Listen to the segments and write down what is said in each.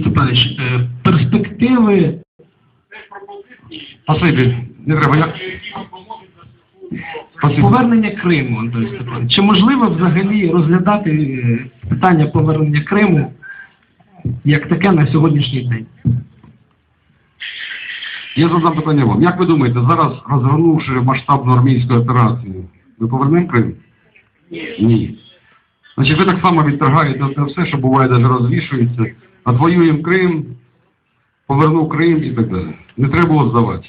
Степанович, перспективи Спасибі, не треба. Я... Спасибі. повернення Криму, Анатолій Степанович. Чи можливо взагалі розглядати е, питання повернення Криму як таке на сьогоднішній день? Я задам питання вам. Як ви думаєте, зараз розгорнувши масштабну армійську операцію, ми повернемо Крим? Ні. Ні. Значить, ви так само відторгаєте те все, що буває, навіть розвішується, отвоюємо Крим, повернув Крим і так далі. Не треба було здавати.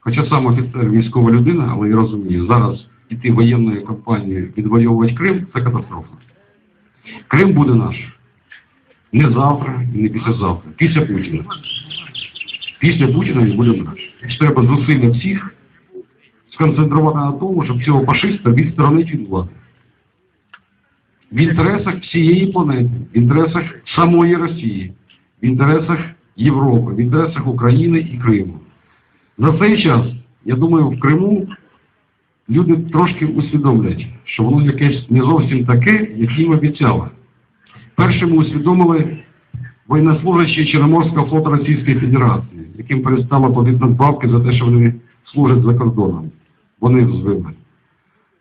Хоча сам офіцер військова людина, але я розумію, зараз іти воєнною кампанією відвоювати Крим це катастрофа. Крим буде наш. Не завтра не післязавтра. Після Путіна. Після Путіна він буде наш. Треба зусилля всіх сконцентрувати на тому, щоб цього фашиста відсторонити від влади. В інтересах всієї планети, в інтересах самої Росії, в інтересах Європи, в інтересах України і Криму. За цей час, я думаю, в Криму люди трошки усвідомлять, що воно якесь не зовсім таке, як їм обіцяли. Першими усвідомили воєннослужащі Чорноморського флоту Російської Федерації, яким перестало платити надбавки за те, що вони служать за кордоном. Вони звели.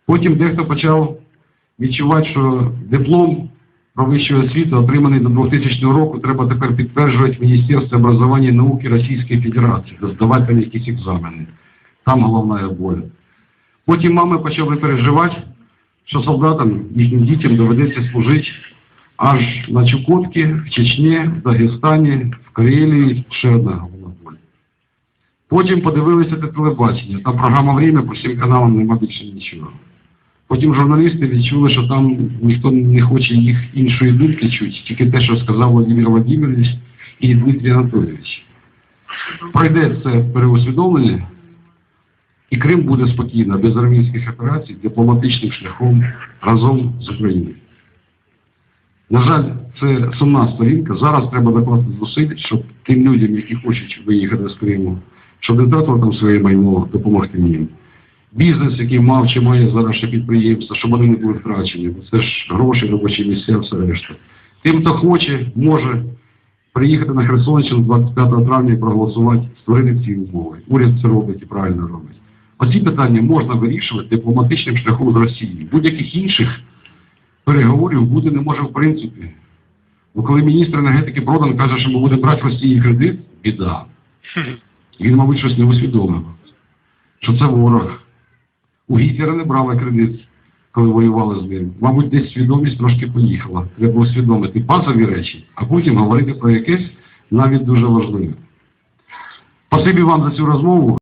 Потім дехто почав відчувати, що диплом про вищу освіту, отриманий до 2000 року, треба тепер підтверджувати в Міністерстві образування і науки Російської Федерації, здавати на якісь екзамени. Там головна боль. Потім мами почали переживати, що солдатам, їхнім дітям доведеться служити аж на Чукотці, в Чечні, в Дагестані, в Карелії, ще одна головна боль. Потім подивилися те телебачення, там програма «Время» по всім каналам нема більше нічого. Потім журналісти відчули, що там ніхто не хоче їх іншої думки чути, тільки те, що сказав Владимир Владимирович і Дмитрій Анатолійович. Пройде це переусвідомлення, і Крим буде спокійно, без армійських операцій, дипломатичним шляхом разом з Україною. На жаль, це сумна сторінка. Зараз треба докласти зусиль, щоб тим людям, які хочуть виїхати з Криму, щоб не втратили там своє майно, допомогти їм. Бізнес, який мав чи має зараз ще підприємство, щоб вони не були втрачені. Бо це ж гроші, робочі місця, все решта. Тим, хто хоче, може приїхати на Херсонщину 25 травня і проголосувати, створити ці умови. Уряд це робить і правильно робить. Оці питання можна вирішувати дипломатичним шляхом з Росії. Будь-яких інших переговорів бути не може в принципі. Бо коли міністр енергетики Продан каже, що ми будемо брати в Росії кредит, біда. Він, мабуть, щось не усвідомив, що це ворог. У Гітлера не брали кредит, коли воювали з ним. Мабуть, десь свідомість трошки поїхала. Треба усвідомити базові речі, а потім говорити про якесь навіть дуже важливе. Спасибі вам за цю розмову.